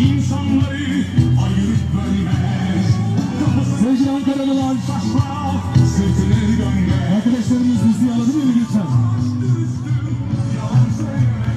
insanları ayırıp bölmez. Sevgili Ankaralılar, taşlara sırtını dönmez. arkadaşlarımız müziği alabilir mi lütfen?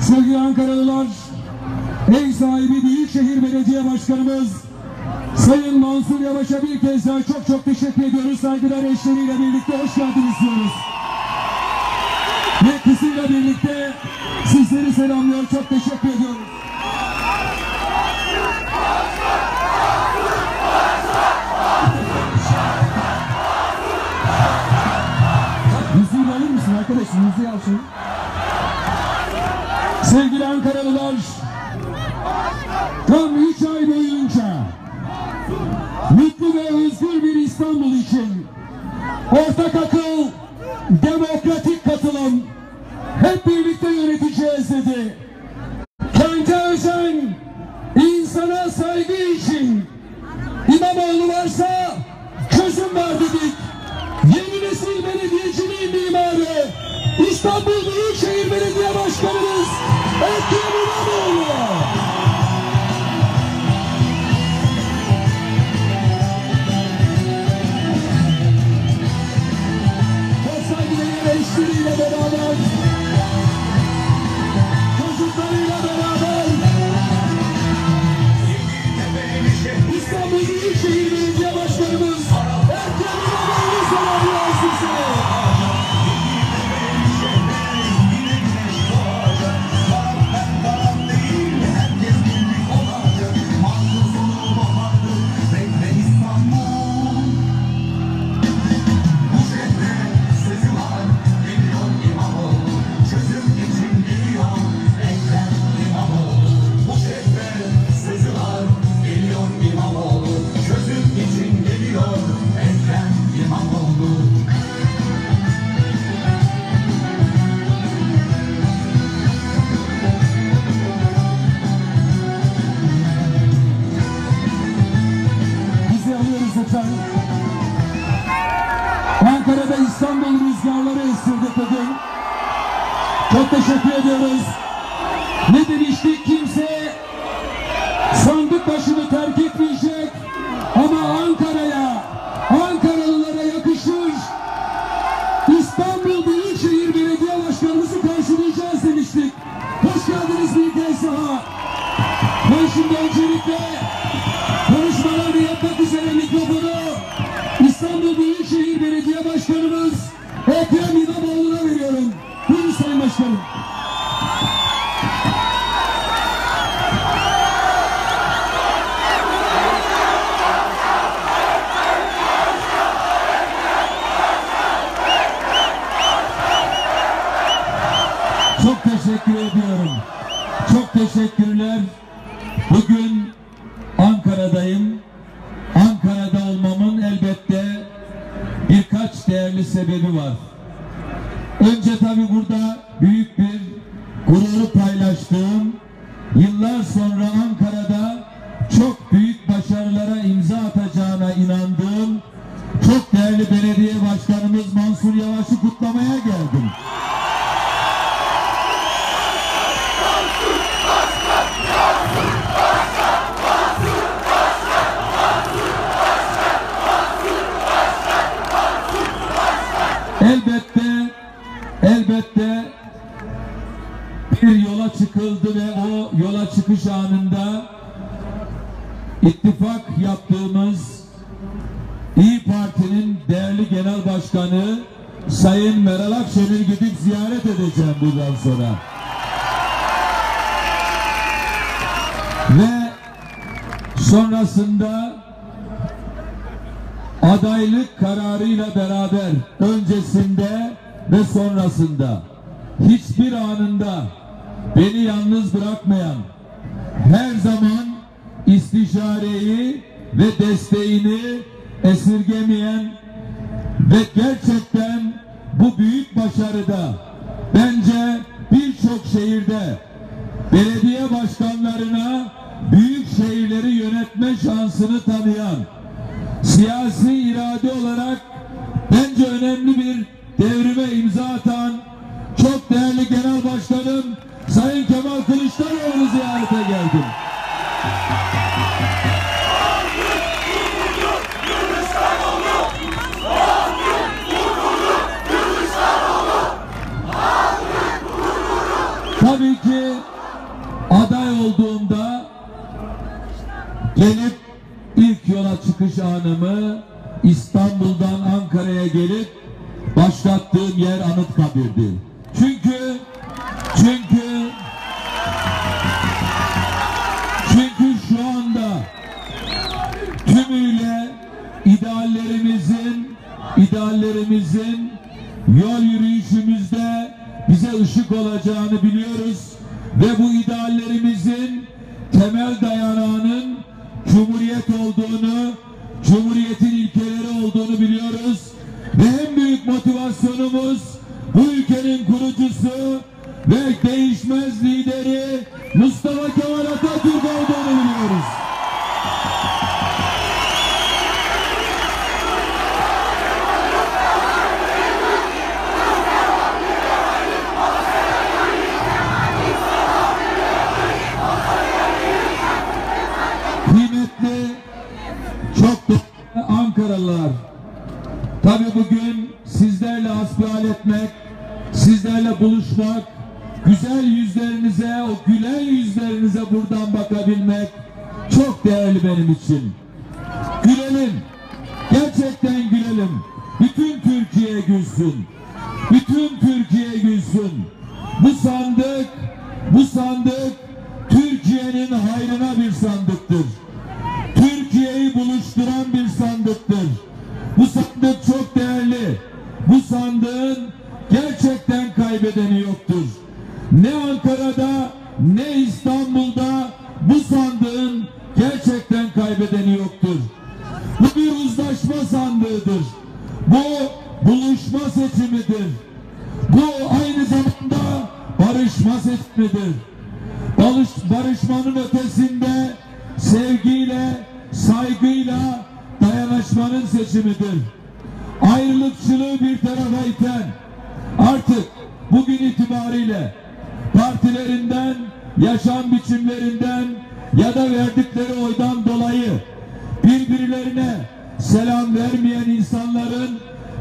Sevgili Ankaralılar, ev sahibi Büyükşehir Belediye Başkanımız Sayın Mansur Yavaş'a bir kez daha çok çok teşekkür ediyoruz. Saygılar eşleriyle birlikte hoş geldiniz diyoruz. Ve kızıyla birlikte sizleri selamlıyor. Çok teşekkür ediyoruz. Oscar! Dedik. Yeni nesil belediyeciliğin mimarı İstanbul Büyükşehir Belediye Başkanımız Ekrem birkaç değerli sebebi var. Önce tabii burada büyük bir gururu paylaştığım, yıllar sonra Ankara'da çok büyük başarılara imza atacağına inandığım çok değerli belediye başkanımız Mansur Yavaş'ı kutlamaya geldim. Elbette, elbette bir yola çıkıldı ve o yola çıkış anında ittifak yaptığımız İyi Parti'nin değerli genel başkanı Sayın Meral Akşener'i gidip ziyaret edeceğim bundan sonra. Ve sonrasında adaylık kararıyla beraber öncesinde ve sonrasında hiçbir anında beni yalnız bırakmayan her zaman istişareyi ve desteğini esirgemeyen ve gerçekten bu büyük başarıda bence birçok şehirde belediye başkanlarına büyük şehirleri yönetme şansını tanıyan siyasi irade olarak bence önemli bir devrime imza atan çok değerli Genel Başkanım Sayın Kemal Kılıçdaroğlu ziyarete geldim. Tabii ki aday olduğumda gelip ilk yola çıkış anımı Anıtkabir'di. Çünkü çünkü çünkü şu anda tümüyle ideallerimizin ideallerimizin yol yürüyüşümüzde bize ışık olacağını biliyoruz ve bu ideallerimizin temel dayanağının cumhuriyet olduğunu, cumhuriyetin ilkeleri olduğunu biliyoruz ve en büyük motivasyonumuz bu ülkenin kurucusu ve değişmez lideri Mustafa Kemal Atatürk olduğunu biliyoruz. Benim için. Gülelim, gerçekten gülelim. Bütün Türkiye gülsün. Bütün Türkiye gülsün. Bu sandık, bu sandık Türkiye'nin hayrına bir sandıktır. Türkiye'yi buluşturan bir sandıktır. Bu sandık çok değerli. Bu sandığın gerçekten kaybedeni yoktur. Ne saygıyla dayanışmanın seçimidir. Ayrılıkçılığı bir tarafa iten artık bugün itibariyle partilerinden, yaşam biçimlerinden ya da verdikleri oydan dolayı birbirlerine selam vermeyen insanların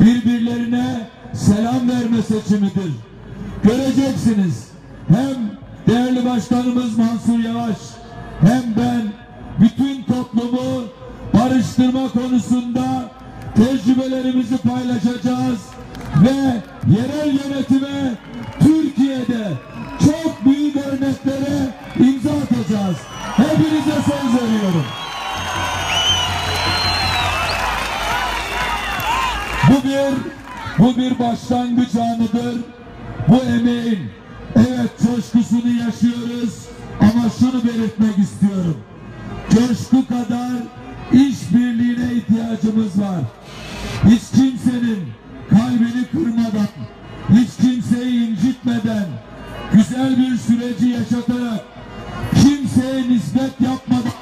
birbirlerine selam verme seçimidir. Göreceksiniz hem değerli başkanımız Mansur Yavaş hem ben bütün toplumu barıştırma konusunda tecrübelerimizi paylaşacağız ve yerel yönetime Türkiye'de çok büyük örneklere imza atacağız. Hepinize söz veriyorum. Bu bir bu bir başlangıç anıdır. Bu emeğin evet coşkusunu yaşıyoruz ama şunu belirtmek istiyorum. Coşku kadar işbirliğine ihtiyacımız var. Hiç kimsenin kalbini kırmadan, hiç kimseyi incitmeden, güzel bir süreci yaşatarak, kimseye nispet yapmadan,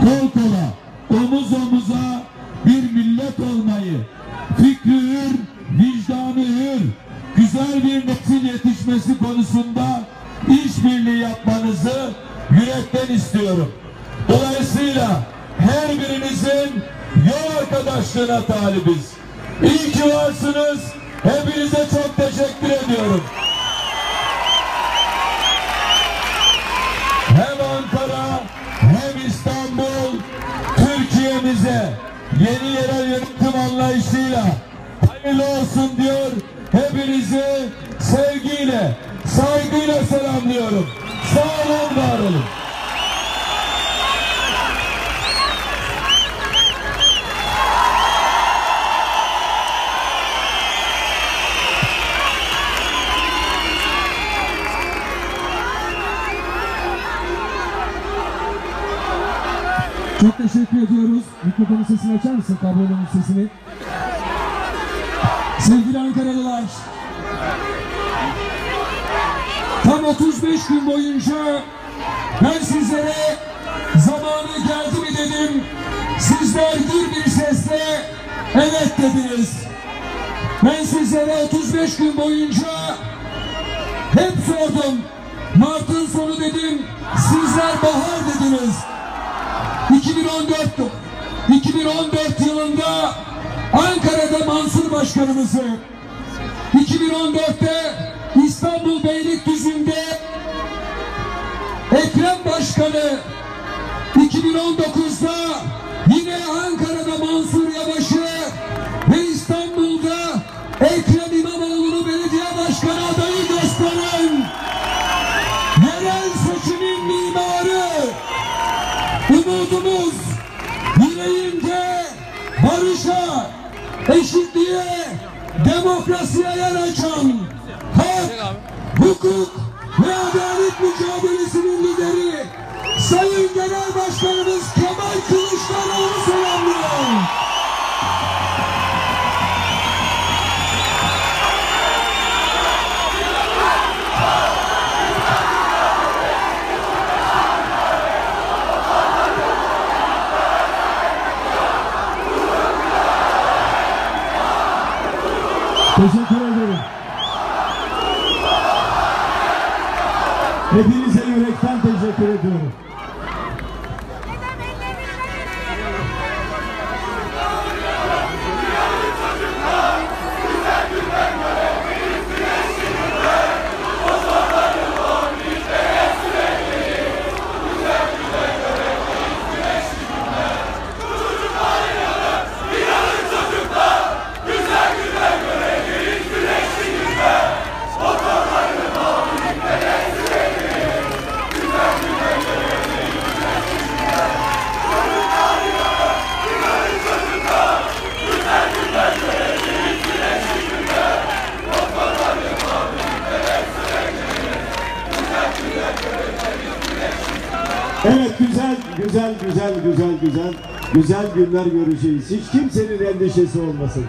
kol kola, omuz omuza bir millet olmayı, fikri hür, vicdanı hür, güzel bir nesil yetişmesi konusunda işbirliği yapmanızı yürekten istiyorum. Dolayısıyla her birinizin yol arkadaşlığına talibiz. İyi ki varsınız. Hepinize çok teşekkür ediyorum. Hem Ankara hem İstanbul Türkiye'mize yeni yerel yönetim anlayışıyla teşekkür ediyoruz. Mikrofonun sesini açar mısın? Kablonun sesini. Sevgili Ankaralılar. Tam 35 gün boyunca ben sizlere zamanı geldi mi dedim. Sizler bir bir sesle evet dediniz. Ben sizlere 35 gün boyunca hep sordum. Mart'ın sonu dedim. Sizler bahar dediniz. 2014 2014 yılında Ankara'da Mansur Başkanımızı 2014'te İstanbul Beylikdüzü'nde Ekrem Başkanı 2019'da eşitliğe, demokrasiye yer açan hak, hukuk ve adalet mücadelesinin lideri Sayın Genel Başkanımız Teşekkür ederim. Hepinize yürekten teşekkür ediyorum. Evet güzel, güzel, güzel, güzel, güzel, günler göreceğiz. Hiç kimsenin endişesi olmasın.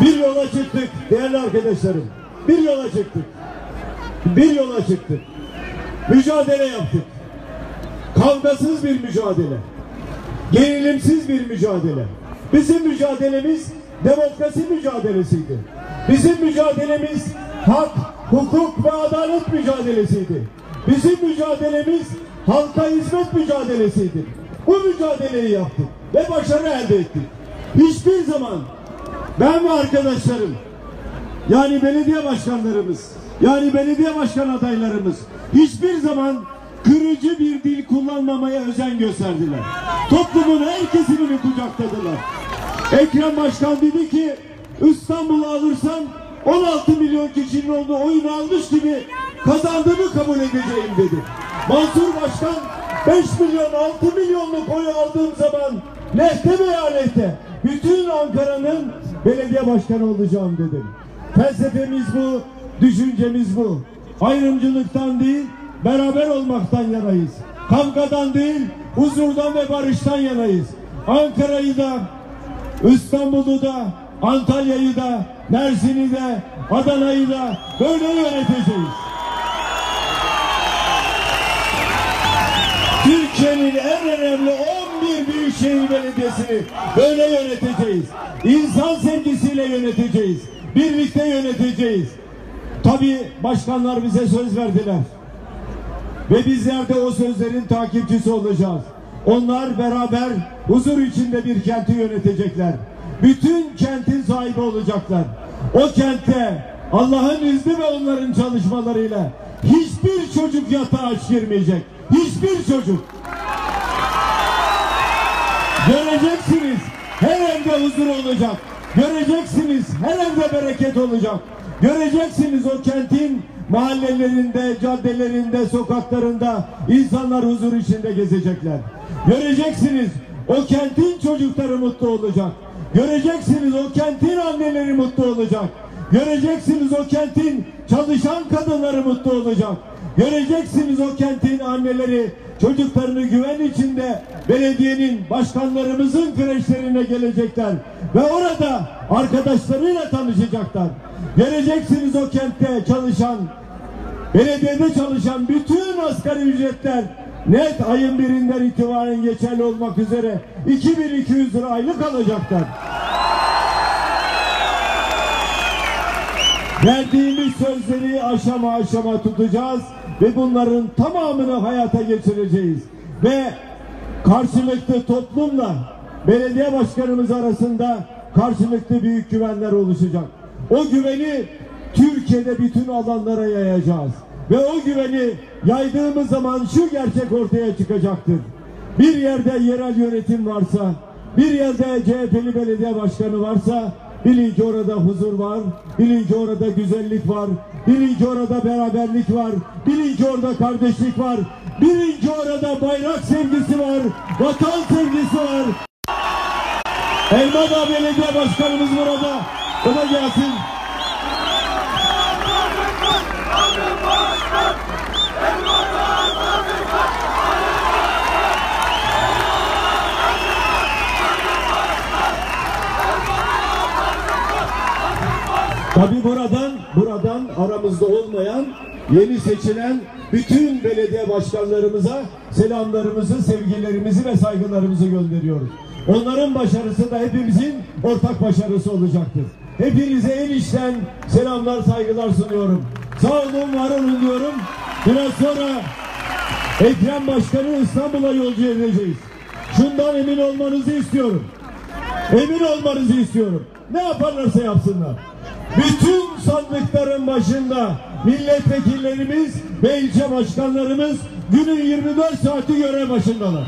Bir yola çıktık değerli arkadaşlarım. Bir yola çıktık. Bir yola çıktık. Mücadele yaptık. Kavgasız bir mücadele. Gerilimsiz bir mücadele. Bizim mücadelemiz demokrasi mücadelesiydi. Bizim mücadelemiz hak, hukuk ve adalet mücadelesiydi. Bizim mücadelemiz halka hizmet mücadelesiydi. Bu mücadeleyi yaptık ve başarı elde ettik. Hiçbir zaman ben ve arkadaşlarım yani belediye başkanlarımız, yani belediye başkan adaylarımız hiçbir zaman kırıcı bir dil kullanmamaya özen gösterdiler. Toplumun her kesimini kucakladılar. Ekrem Başkan dedi ki İstanbul'u alırsan 16 milyon kişinin olduğu oyunu almış gibi kazandığımı kabul edeceğim dedi. Mansur Başkan 5 milyon 6 milyonluk oy aldığım zaman lehte veya lehte bütün Ankara'nın belediye başkanı olacağım dedim. Felsefemiz bu, düşüncemiz bu. Ayrımcılıktan değil, beraber olmaktan yanayız. Kavgadan değil, huzurdan ve barıştan yanayız. Ankara'yı da, İstanbul'u da, Antalya'yı da, Mersin'i de, Adana'yı da böyle yöneteceğiz. Türkiye'nin en önemli 11 büyükşehir belediyesini böyle yöneteceğiz. İnsan sevgisiyle yöneteceğiz. Birlikte yöneteceğiz. Tabii başkanlar bize söz verdiler. Ve bizler de o sözlerin takipçisi olacağız. Onlar beraber huzur içinde bir kenti yönetecekler. Bütün kentin sahibi olacaklar. O kentte Allah'ın izni ve onların çalışmalarıyla hiçbir çocuk yatağa aç girmeyecek. Hiçbir çocuk. Göreceksiniz her evde huzur olacak. Göreceksiniz her evde bereket olacak. Göreceksiniz o kentin mahallelerinde, caddelerinde, sokaklarında insanlar huzur içinde gezecekler. Göreceksiniz o kentin çocukları mutlu olacak. Göreceksiniz o kentin anneleri mutlu olacak. Göreceksiniz o kentin çalışan kadınları mutlu olacak. Göreceksiniz o kentin anneleri çocuklarını güven içinde belediyenin başkanlarımızın kreşlerine gelecekler ve orada arkadaşlarıyla tanışacaklar. Göreceksiniz o kentte çalışan belediyede çalışan bütün asgari ücretler net ayın birinden itibaren geçerli olmak üzere 2200 lira aylık alacaklar. Verdiğimiz sözleri aşama aşama tutacağız ve bunların tamamını hayata geçireceğiz. Ve karşılıklı toplumla belediye başkanımız arasında karşılıklı büyük güvenler oluşacak. O güveni Türkiye'de bütün alanlara yayacağız. ve o güveni yaydığımız zaman şu gerçek ortaya çıkacaktır. Bir yerde yerel yönetim varsa, bir yerde CHP'li belediye başkanı varsa bilin ki orada huzur var, bilin ki orada güzellik var, bilin ki orada beraberlik var, bilin ki orada kardeşlik var, bilin ki orada bayrak sevgisi var, vatan sevgisi var. Elmadağ Belediye Başkanımız burada. O gelsin. Tabi buradan aramızda olmayan, yeni seçilen bütün belediye başkanlarımıza selamlarımızı, sevgilerimizi ve saygılarımızı gönderiyoruz. Onların başarısı da hepimizin ortak başarısı olacaktır. Hepinize en içten selamlar, saygılar sunuyorum. Sağ olun, var olun diyorum. Biraz sonra Ekrem Başkan'ı İstanbul'a yolcu edeceğiz. Şundan emin olmanızı istiyorum. Emin olmanızı istiyorum. Ne yaparlarsa yapsınlar. Bütün sandıkların başında milletvekillerimiz ve ilçe başkanlarımız günün 24 saati görev başındalar.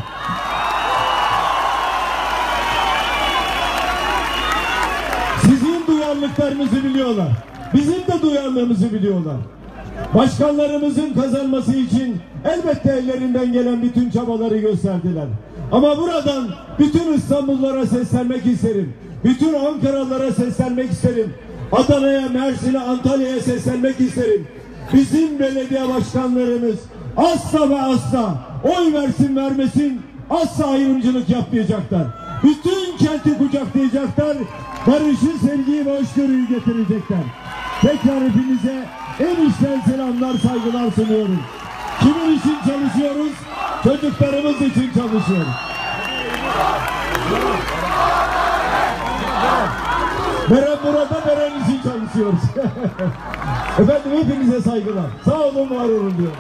Sizin duyarlılıklarınızı biliyorlar. Bizim de duyarlılığımızı biliyorlar. Başkanlarımızın kazanması için elbette ellerinden gelen bütün çabaları gösterdiler. Ama buradan bütün İstanbullulara seslenmek isterim. Bütün Ankaralılara seslenmek isterim. Adana'ya, Mersin'e, Antalya'ya seslenmek isterim. Bizim belediye başkanlarımız asla ve asla oy versin vermesin asla ayrımcılık yapmayacaklar. Bütün kenti kucaklayacaklar. Barışı, sevgiyi ve hoşgörüyü getirecekler. Tekrar hepinize en içten selamlar, saygılar sunuyorum. Kimin için çalışıyoruz? Çocuklarımız için çalışıyoruz. Beren burada, Beren için çalışıyoruz. Efendim hepinize saygılar. Sağ olun, var olun diyorum.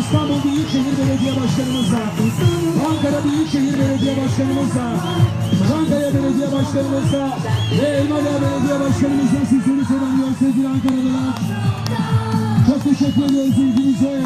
İstanbul Büyükşehir Belediye Başkanımızla, Ankara Büyükşehir Belediye Başkanımızla, Çankaya Belediye Başkanımızla ve Elmadağ Belediye Başkanımızla sizleri selamlıyor sevgili Ankaralılar. Çok teşekkür ediyoruz ilginize.